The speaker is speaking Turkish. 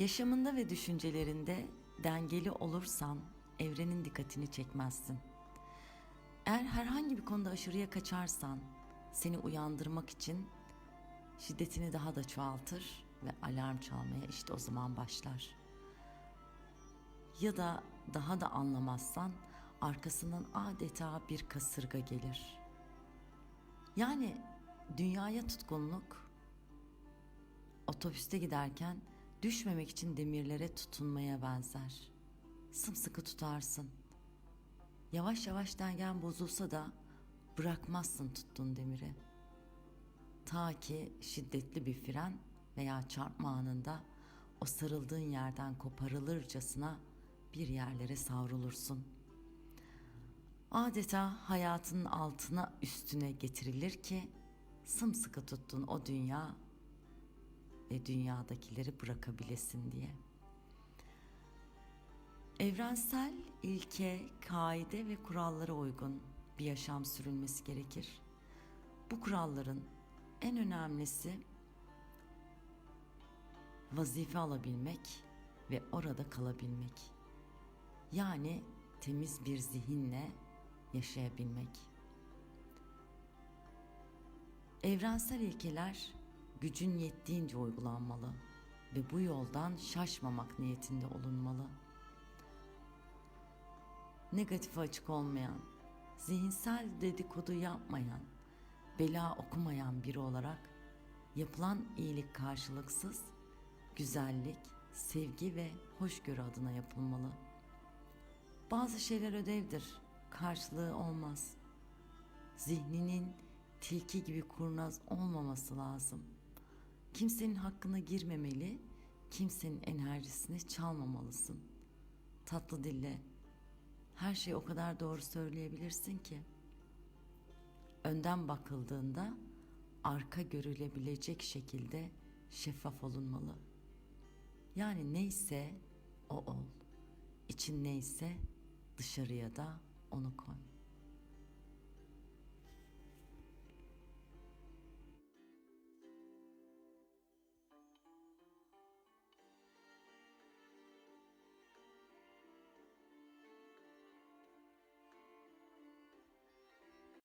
Yaşamında ve düşüncelerinde dengeli olursan evrenin dikkatini çekmezsin. Eğer herhangi bir konuda aşırıya kaçarsan seni uyandırmak için şiddetini daha da çoğaltır ve alarm çalmaya işte o zaman başlar. Ya da daha da anlamazsan arkasından adeta bir kasırga gelir. Yani dünyaya tutkunluk otobüste giderken düşmemek için demirlere tutunmaya benzer. Sımsıkı tutarsın. Yavaş yavaş dengen bozulsa da bırakmazsın tuttuğun demiri. Ta ki şiddetli bir fren veya çarpma anında o sarıldığın yerden koparılırcasına bir yerlere savrulursun. Adeta hayatının altına üstüne getirilir ki sımsıkı tuttuğun o dünya ve dünyadakileri bırakabilesin diye. Evrensel ilke, kaide ve kurallara uygun bir yaşam sürülmesi gerekir. Bu kuralların en önemlisi vazife alabilmek ve orada kalabilmek. Yani temiz bir zihinle yaşayabilmek. Evrensel ilkeler gücün yettiğince uygulanmalı ve bu yoldan şaşmamak niyetinde olunmalı. Negatife açık olmayan, zihinsel dedikodu yapmayan, bela okumayan biri olarak yapılan iyilik karşılıksız, güzellik, sevgi ve hoşgörü adına yapılmalı. Bazı şeyler ödevdir, karşılığı olmaz. Zihninin tilki gibi kurnaz olmaması lazım. Kimsenin hakkına girmemeli, kimsenin enerjisini çalmamalısın. Tatlı dille her şeyi o kadar doğru söyleyebilirsin ki. Önden bakıldığında arka görülebilecek şekilde şeffaf olunmalı. Yani neyse o ol. İçin neyse dışarıya da onu koy.